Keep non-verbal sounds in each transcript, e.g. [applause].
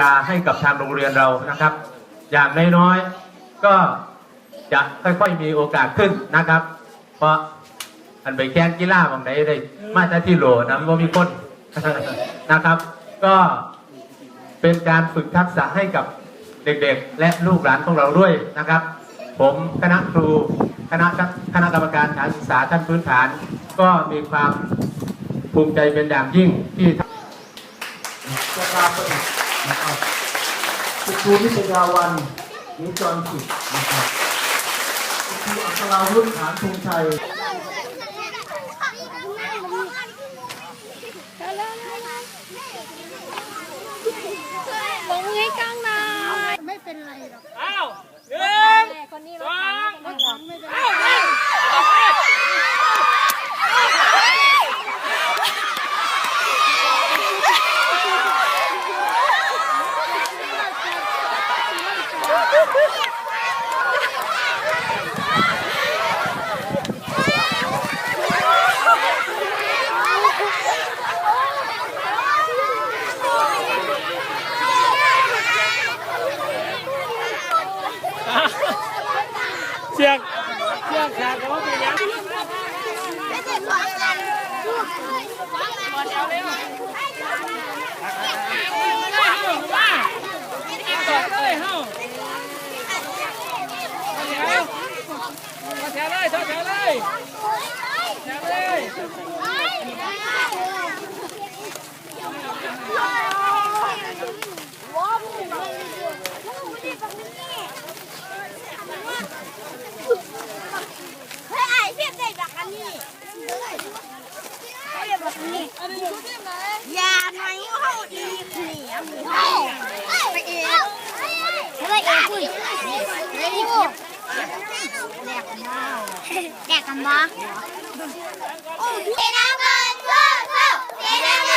ลาให้กับทางโรงเรียนเรานะครับ อย่างน้อยๆก็จะค่อยๆมีโอกาสขึ้นนะครับ เพราะอันไปแกงกีฬาบางไหนได้มาจากที่โหลนะว่ามีคนนะครับ ก็เป็นการฝึกทักษะให้กับเด็กๆ และลูกหลานของเราด้วยนะครับ ผมคณะครูคณะคณะกรรมการการศึกษาชั้นพื้นฐาน ก็มีความภูมิใจเป็นอย่างยิ่งที่ นะครับคุณครูพิชยาวันหรือจอนสุดนะครับคุณครูอัศราวุฒิฐานพงชัยลงให้กลางนไม่เป็นไรหรอกอ้าว ¡Gracias! [laughs] แถวเลยแถวเลยเฮ้ยไอ้เพียบได้บักอันนี้เพียบบักนี้ยาไทยเขาอีเหนียวไปเองไปเองคุยไปเอง แดกกันบ่เด็กน้ำเกินสู้สู้เด็กน้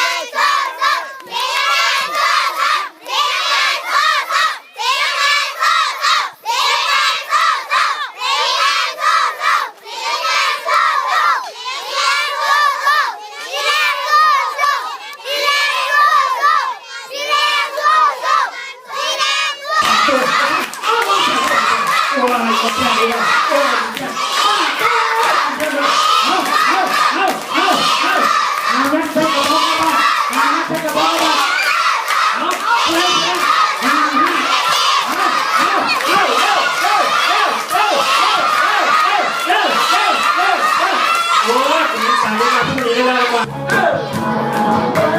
โอ้ยสาวมาพรุ่งนี้ก็แล้วกัน